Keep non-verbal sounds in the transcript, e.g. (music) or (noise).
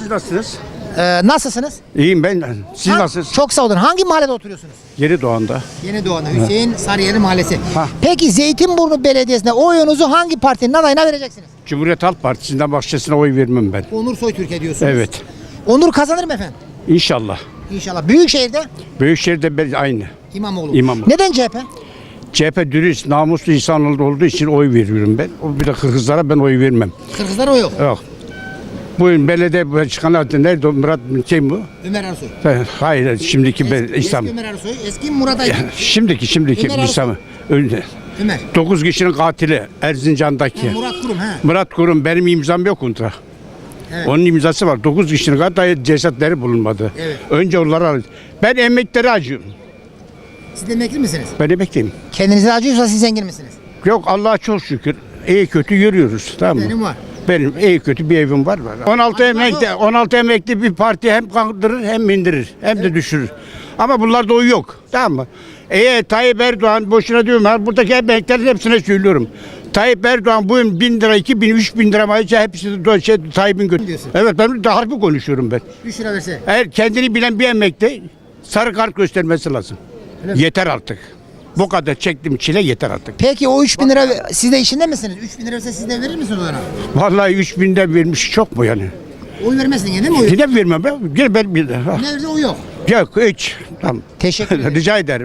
Siz nasılsınız? Ee, nasılsınız? İyiyim ben. Siz Ha- nasılsınız? Çok sağ olun. Hangi mahallede oturuyorsunuz? Yeni Doğan'da. Yeni Doğan'da Hüseyin Sarıyeri Mahallesi. Ha. Peki Zeytinburnu Belediyesi'nde oyunuzu hangi partinin adayına vereceksiniz? Cumhuriyet Halk Partisi'nden bahçesine oy vermem ben. Onur Soytürk'e diyorsunuz. Evet. Onur kazanır mı efendim? İnşallah. İnşallah. Büyükşehir'de Büyükşehir'de ben aynı. İmamoğlu. İmamoğlu. Neden CHP? CHP dürüst, namuslu insanlar olduğu için oy veriyorum ben. O bir de Kırgızlara ben oy vermem. Kırgızlar o yok. Yok. Bugün belediye başkanı nerede? o? Murat kim bu? Ömer Ersoy. Ben- Hayır şimdiki Eski, İslam. eski Ömer Ersoy, eski Murat Aydın. Şimdiki şimdiki Ömer Ersoy. İslam. Önde. Ömer. 9 kişinin katili Erzincan'daki. Murat Kurum ha. Murat Kurum benim imzam yok onda. Evet. Onun imzası var. 9 kişinin kadar cesetleri bulunmadı. Evet. Önce onları al. Ben emekleri acıyorum. Siz de emekli misiniz? Ben emekliyim. Kendinize acıyorsa siz zengin misiniz? Yok Allah'a çok şükür. İyi kötü yürüyoruz. Tamam mı? Benim var. Benim iyi kötü bir evim var. var. 16 Hadi emekli, bakalım. 16 emekli bir parti hem kandırır hem indirir hem de düşürür. Ama bunlarda o yok. Tamam mı? Eğer Tayyip Erdoğan boşuna diyorum ben buradaki emeklilerin hepsine söylüyorum. Tayyip Erdoğan bugün 1000 lira, 2000, 3000 lira maaşı hepsi de şey, Tayyip'in götü. Diyorsun. Evet ben de harbi konuşuyorum ben. 3 lira verse. Eğer kendini bilen bir emekli sarı kart göstermesi lazım. Yeter artık. Bu kadar çektim çile yeter artık. Peki o 3000 lira siz de işinde misiniz? 3000 lira siz de verir misiniz ona? Vallahi 3000'de vermiş çok mu yani? Oy vermezsin yine mi oy? Yine vermem ben. Gel ben bir daha. Ne verse o yok. Yok hiç. Tamam. Teşekkür (laughs) ederim. Rica ederim.